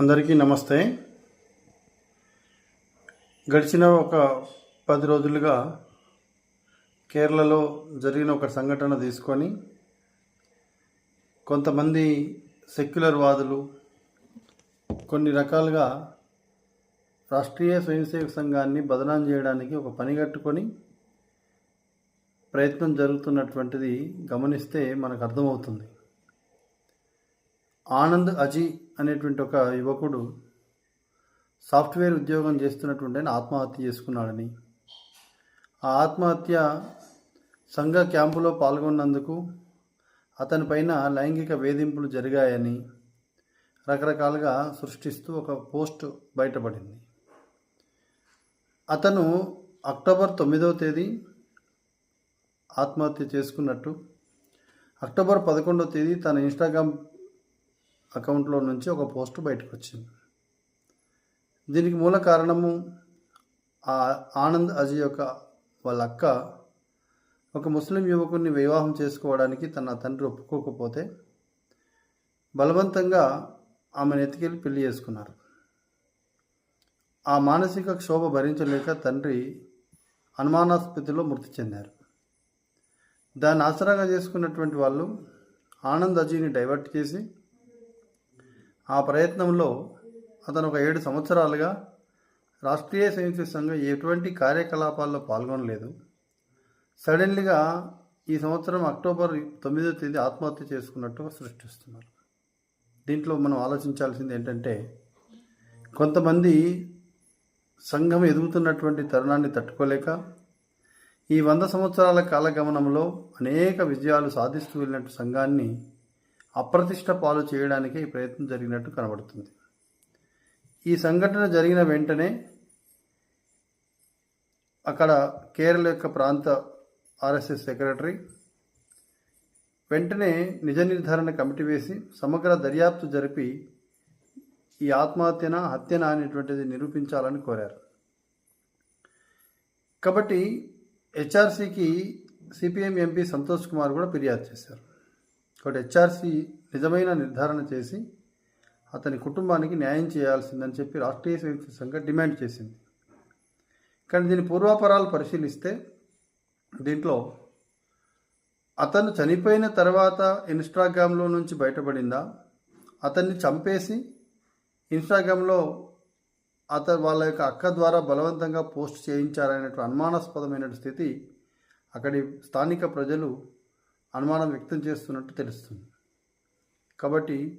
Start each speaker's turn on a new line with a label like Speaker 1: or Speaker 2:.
Speaker 1: అందరికీ నమస్తే. గడిచిన ఒక పది రోజులుగా కేరళలో జరిగిన ఒక సంఘటన తీసుకొని కొంతమంది సెక్యులర్ వాదులు కొన్ని రకాలుగా రాష్ట్రీయ స్వయంసేవక సంఘాన్ని బదనాం చేయడానికి ఒక పని కట్టుకొని ప్రయత్నం జరుగుతున్నటువంటిది గమనిస్తే మనకు అర్థమవుతుంది. ఆనంద్ అజీ అనేటువంటి ఒక యువకుడు సాఫ్ట్వేర్ ఉద్యోగం చేస్తున్నటువంటి ఆయన ఆత్మహత్య చేసుకున్నాడని. ఆ ఆత్మహత్య సంఘ క్యాంపులో పాల్గొన్నందుకు అతని పైన లైంగిక వేధింపులు జరిగాయని రకరకాలుగా సృష్టిస్తూ ఒక పోస్ట్ బయటపడింది. అతను అక్టోబర్ తొమ్మిదవ తేదీ ఆత్మహత్య చేసుకున్నట్టు అక్టోబర్ పదకొండవ తేదీ తన ఇన్స్టాగ్రామ్ అకౌంట్లో నుంచి ఒక పోస్ట్ బయటకు వచ్చింది దీనికి మూల కారణము ఆ ఆనంద్ అజీ యొక్క వాళ్ళ అక్క ఒక ముస్లిం యువకుడిని వివాహం చేసుకోవడానికి తన తండ్రి ఒప్పుకోకపోతే బలవంతంగా ఆమెను ఎత్తుకెళ్ళి పెళ్ళి చేసుకున్నారు. ఆ మానసిక క్షోభ భరించలేక తండ్రి అనుమానాస్పతిలో మృతి చెందారు. దాన్ని ఆసరాగా చేసుకున్నటువంటి వాళ్ళు ఆనంద్ అజీని డైవర్ట్ చేసి ఆ ప్రయత్నంలో అతను ఒక ఏడు సంవత్సరాలుగా రాష్ట్రీయ సంయుక్త సంఘం ఎటువంటి కార్యకలాపాల్లో పాల్గొనలేదు. సడన్లీగా ఈ సంవత్సరం అక్టోబర్ తొమ్మిదో తేదీ ఆత్మహత్య చేసుకున్నట్టు సృష్టిస్తున్నారు. దీంట్లో మనం ఆలోచించాల్సింది ఏంటంటే కొంతమంది సంఘం ఎదుగుతున్నటువంటి తరుణాన్ని తట్టుకోలేక ఈ వంద సంవత్సరాల కాలగమనంలో అనేక విజయాలు సాధిస్తూ వెళ్ళినట్టు సంఘాన్ని అప్రతిష్ట పాలు చేయడానికే ఈ ప్రయత్నం జరిగినట్టు కనబడుతుంది. ఈ సంఘటన జరిగిన వెంటనే అక్కడ కేరళ యొక్క ప్రాంత ఆర్ఎస్ఎస్ సెక్రటరీ వెంటనే నిజ నిర్ధారణ కమిటీ వేసి సమగ్ర దర్యాప్తు జరిపి ఈ ఆత్మహత్యన హత్యన అనేటువంటిది నిరూపించాలని కోరారు. కాబట్టి హెచ్ఆర్సీకి సిపిఎం ఎంపీ సంతోష్ కుమార్ కూడా ఫిర్యాదు చేశారు. కాబట్టి హెచ్ఆర్సీ నిజమైన నిర్ధారణ చేసి అతని కుటుంబానికి న్యాయం చేయాల్సిందని చెప్పి రాష్ట్రీయ సంయుక్త సంఘం డిమాండ్ చేసింది. కానీ దీని పూర్వాపరాలు పరిశీలిస్తే దీంట్లో అతను చనిపోయిన తర్వాత ఇన్స్టాగ్రామ్లో నుంచి బయటపడిందా? అతన్ని చంపేసి ఇన్స్టాగ్రామ్లో అతను వాళ్ళ యొక్క అక్క ద్వారా బలవంతంగా పోస్ట్ చేయించారనేటువంటి అనుమానాస్పదమైన స్థితి అక్కడి స్థానిక ప్రజలు అనుమానం వ్యక్తం చేస్తున్నట్టు తెలుస్తుంది. కాబట్టి